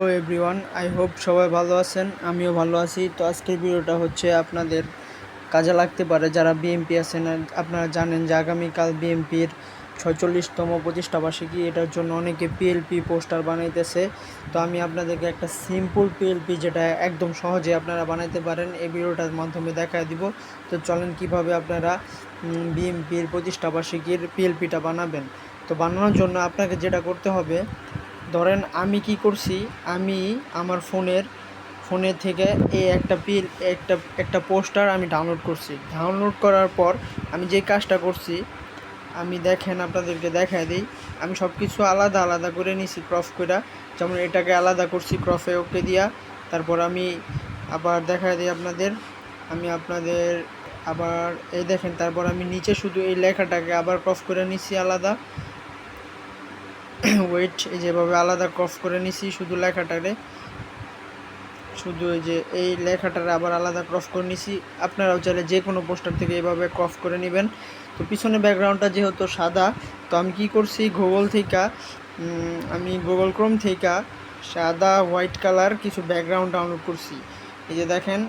Hello everyone I hope সবাই ভালো আছেন। আমিও ভালো আছি। তো আজকের ভিডিওটা হচ্ছে আপনাদের কাজে লাগতে পারে যারা বিএমপি আছেন। আপনারা জানেন যে আগামীকাল বিএমপির ছয়চল্লিশতম প্রতিষ্ঠা বার্ষিকী। এটার জন্য অনেকে পিএলপি পোস্টার বানাইতেছে। তো আমি আপনাদেরকে একটা সিম্পল পিএলপি যেটা একদম সহজে আপনারা বানাইতে পারেন, এই ভিডিওটার মাধ্যমে দেখায় দিব। তো চলেন কীভাবে আপনারা বিএমপির প্রতিষ্ঠা বার্ষিকীর পিএলপিটা বানাবেন। তো বানানোর জন্য আপনাকে যেটা করতে হবে ধরেন আমি কি করছি? আমি আমার ফোনের, ফোনে থেকে এই একটা পিল একটা একটা পোস্টার আমি ডাউনলোড করছি। ডাউনলোড করার পর আমি যে কাজটা করছি, আমি দেখেন আপনাদেরকে দেখায় দিই। আমি সব কিছু আলাদা আলাদা করে নিছি ক্রফ করে যেমন এটাকে আলাদা করছি ক্রফে ওকে দিয়া। তারপর আমি আবার দেখায় দিই আপনাদের। আমি আপনাদের আবার এই দেখেন, তারপর আমি নিচে শুধু এই লেখাটাকে আবার ক্রফ করে নিছি আলাদা। ওয়েট এই যেভাবে আলাদা ক্রফ করে নিছি শুধু লেখাটারে। শুধু এই যে এই লেখাটারে আবার আলাদা ক্রফ করে নিছি। আপনারাও চাইলে যে কোনো পোস্টার থেকে এভাবে ক্রফ করে নেবেন। তো পিছনে ব্যাকগ্রাউন্ডটা যেহেতু সাদা, তো আমি কি করছি? গুগল থেকে আমি গুগল ক্রোম থেকে সাদা হোয়াইট কালার কিছু ব্যাকগ্রাউন্ড ডাউনলোড করছি। এই যে দেখেন,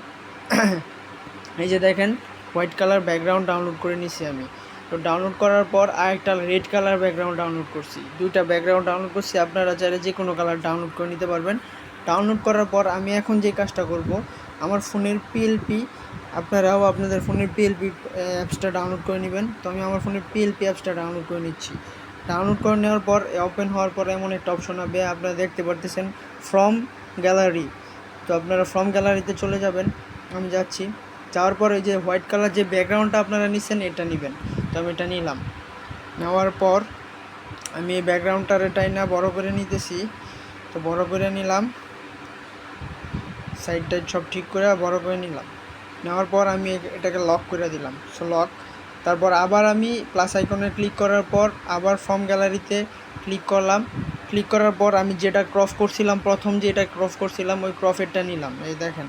এই যে দেখেন হোয়াইট কালার ব্যাকগ্রাউন্ড ডাউনলোড করে নিছি আমি। তো ডাউনলোড করার পর আরেকটা রেড কালার ব্যাকগ্রাউন্ড ডাউনলোড করছি। দুইটা ব্যাকগ্রাউন্ড ডাউনলোড করছি, আপনারা চাইলে যে কোনো কালার ডাউনলোড করে নিতে পারবেন। ডাউনলোড করার পর আমি এখন যে কাজটা করব, আমার ফোনের পিএলপি আপনারাও আপনাদের ফোনের পিএলপি অ্যাপসটা ডাউনলোড করে নেবেন। তো আমি আমার ফোনের পিএলপি অ্যাপসটা ডাউনলোড করে নিচ্ছি। ডাউনলোড করে নেওয়ার পর ওপেন হওয়ার পর এমন একটা অপশন হবে, আপনারা দেখতে পারতেছেন ফ্রম গ্যালারি তো আপনারা ফ্রম গ্যালারিতে চলে যাবেন, আমি যাচ্ছি। যাওয়ার পর এই যে হোয়াইট কালার যে ব্যাকগ্রাউন্ডটা আপনারা নিচ্ছেন এটা নেবেন। তো আমি এটা নিলাম। নেওয়ার পর আমি এই ব্যাকগ্রাউন্ডটার এটাই না, বড় করে নিতেছি। তো বড় করে নিলাম। সাইড টাইড সব ঠিক করে বড় করে নিলাম। নেওয়ার পর আমি এটাকে লক করে দিলাম। সো লক তারপর আবার আমি প্লাস আইকনে ক্লিক করার পর আবার ফর্ম গ্যালারিতে ক্লিক করলাম। ক্লিক করার পর আমি যেটা ক্রফ করছিলাম, প্রথম যে এটা ক্রফ করছিলাম, ওই ক্রফেরটা নিলাম। এই দেখেন।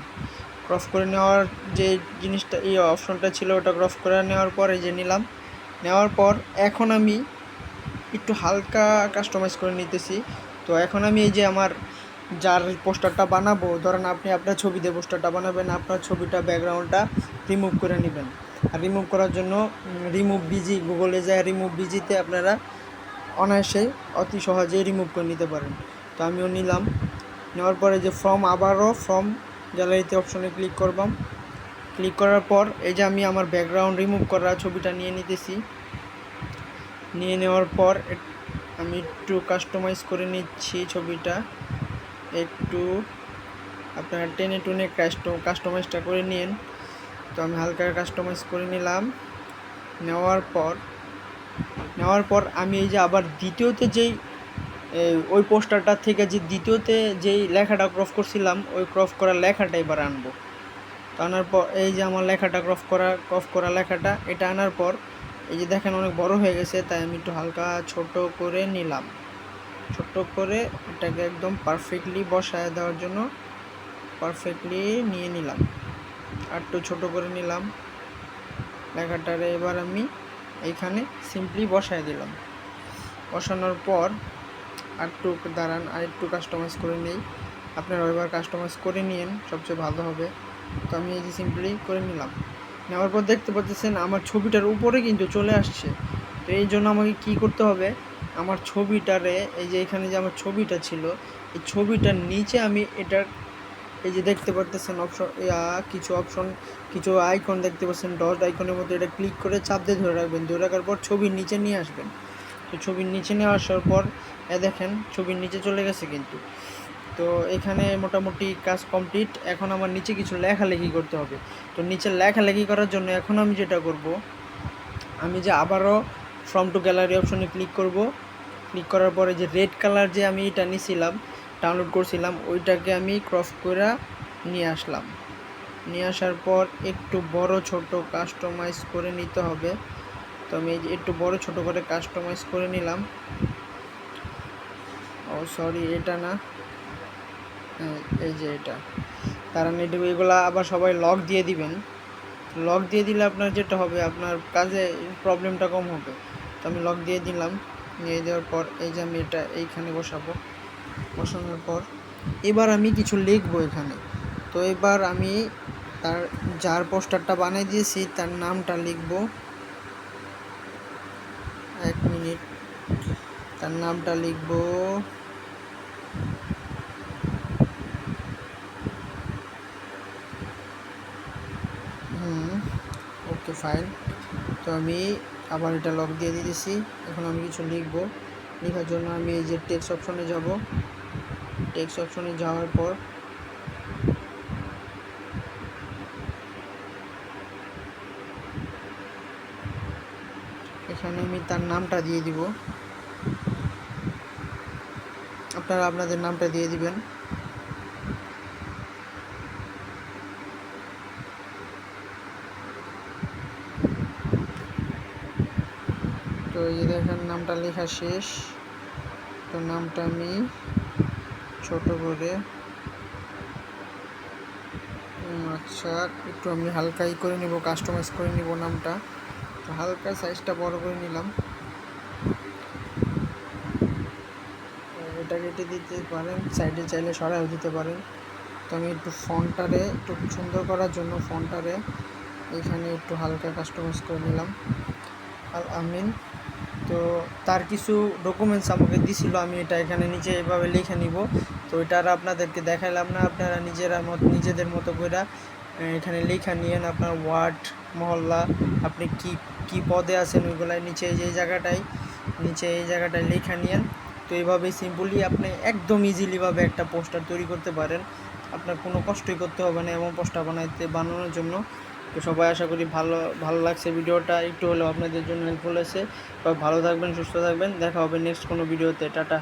ক্রফ করে নেওয়ার যে জিনিসটা, এই অপশনটা ছিল, ওটা ক্রফ করে নেওয়ার পর এই যে নিলাম। নেওয়ার পর এখন আমি একটু হালকা কাস্টমাইজ করে নিতেছি। তো এখন আমি এই যে আমার যার পোস্টারটা বানাবো, ধরেন আপনি আপনার ছবি দিয়ে পোস্টারটা বানাবেন, আপনার ছবিটা ব্যাকগ্রাউন্ডটা রিমুভ করে নেবেন। আর রিমুভ করার জন্য রিমুভ বিজি গুগলে যায় রিমুভ বিজিতে আপনারা অনায়াসে অতি সহজেই রিমুভ করে নিতে পারেন। তো আমিও নিলাম। নেওয়ার পরে যে ফর্ম আবারও ফর্ম গ্যালারিতে অপশনে ক্লিক করবাম। ক্লিক করার পর এই যে আমি আমার ব্যাকগ্রাউন্ড রিমুভ করা ছবিটা নিয়ে নিতেছি। নিয়ে নেওয়ার পর আমি একটু কাস্টমাইজ করে নিচ্ছি ছবিটা। একটু আপনারা টেনে টুনে কাস্টমাইজটা করে নিন। তো আমি হালকা কাস্টমাইজ করে নিলাম। নেওয়ার পর নেওয়ার পর আমি এই যে আবার দ্বিতীয়তে যেই ওই পোস্টারটা থেকে যে দ্বিতীয়তে যেই লেখাটা ক্রফ করছিলাম, ওই ক্রফ করা লেখাটা এবার আনব। তো আনার পর এই যে আমার লেখাটা ক্রফ করা ক্রফ করা লেখাটা, এটা আনার পর এই যে দেখেন অনেক বড় হয়ে গেছে, তাই আমি একটু হালকা ছোট করে নিলাম। ছোট করে এটাকে একদম পারফেক্টলি বসায় দেওয়ার জন্য পারফেক্টলি নিয়ে নিলাম। আর একটু ছোটো করে নিলাম। লেখাটারে এবার আমি এইখানে সিম্পলি বসায় দিলাম। বসানোর পর আর একটু দাঁড়ান, আর একটু কাস্টমাইজ করে নেই। আপনারা এবার কাস্টমাইজ করে নিন সবচেয়ে ভালো হবে। তো আমি এই যে সিম্পলি করে নিলাম। নেওয়ার পর দেখতে পাচ্ছেন আমার ছবিটার উপরে কিন্তু চলে আসছে। তো এই জন্য আমাকে কি করতে হবে? আমার ছবিটারে, এই যে এখানে যে আমার ছবিটা ছিল, এই ছবিটার নিচে আমি এটার, এই যে দেখতে পারতেছেন অপশন কিছু অপশন কিছু আইকন দেখতে পাচ্ছেন ডট আইকনের মধ্যে এটা ক্লিক করে চাপ দিয়ে ধরে রাখবেন। ধরে রাখার পর ছবির নিচে নিয়ে আসবেন। তো ছবির নিচে নিয়ে আসার পর, এ দেখেন, ছবির নিচে চলে গেছে কিন্তু। তো এখানে মোটামুটি কাজ কমপ্লিট। এখন আমার নিচে কিছু লেখালেখি করতে হবে। তো নিচে লেখালেখি করার জন্য এখন আমি যেটা করব, আমি যে আবারও ফ্রম টু গ্যালারি অপশনে ক্লিক করব। ক্লিক করার পরে যে রেড কালার যে আমি এটা নিয়েছিলাম ডাউনলোড করছিলাম, ওইটাকে আমি ক্রস করে নিয়ে আসলাম। নিয়ে আসার পর একটু বড় ছোট কাস্টমাইজ করে নিতে হবে। তো আমি একটু বড় ছোট করে কাস্টমাইজ করে নিলাম। ও সরি এটা না। এই যে এটা। কারণ এটা এগুলো আবার সবাই লক দিয়ে দিবেন। লক দিয়ে দিলে আপনার যেটা হবে, আপনার কাজে প্রবলেমটা কম হবে। তো আমি লক দিয়ে দিলাম। নিয়ে দেওয়ার পর এই যে আমি এটা এইখানে বসাবো। বসানোর পর এবার আমি কিছু লিখব এখানে। তো এবার আমি তার, যার পোস্টারটা বানিয়ে দিয়েছি, তার নামটা লিখব। এক মিনিট। তার নামটা লিখব। ফাইন তো আমি আবার এটা লক দিয়ে দিয়েছি এখন আমি কিছু লিখব। লেখার জন্য আমি এই যে টেক্সট অপশনে যাব। টেক্সট অপশনে যাওয়ার পর এখানে আমি তার নামটা দিয়ে দিব। আপনারা আপনাদের নামটা দিয়ে দিবেন। তো এই দেখেন নামটা লেখা শেষ। তো নামটা আমি ছোট করে আচ্ছা একটু আমি হালকাই করে নিব কাস্টমাইজ করে নিব নামটা। তো হালকা সাইজটা বড় করে নিলাম। এটা কেটে দিতে পারেন সাইডে চাইলে সরাও দিতে পারেন। তো আমি একটু ফন্টটারে একটু সুন্দর করার জন্য ফন্টটারে এখানে একটু হালকা কাস্টমাইজ করে নিলাম। আল আমিন। তো তার কিছু ডকুমেন্টস আমাকে দিছিল, আমি এটা এখানে নিচে এভাবে লিখে নিব। তো এটা আর আপনাদেরকে দেখাইলাম না, আপনারা নিজেরা মত, নিজেদের মতো করে এখানে লেখা নিয়েন আপনার ওয়ার্ড, মহল্লা, আপনি কি কি পদে আছেন ওইগুলাই নিচে এই জায়গাটায়, নিচে এই জায়গাটায় লেখা নিয়েন। তো এইভাবে সিম্পলি আপনি একদম ইজিলিভাবে একটা পোস্টার তৈরি করতে পারেন। আপনার কোনো কষ্টই করতে হবে না, এমন পোস্টার বানাইতে, বানানোর জন্য। তো সবাই আশা করি ভালো ভালো লাগছে ভিডিওটা। একটু হলেও আপনাদের জন্য হেল্পফুল হয়েছে। সবাই ভালো থাকবেন, সুস্থ থাকবেন। দেখা হবে নেক্সট কোনো ভিডিওতে টাটা।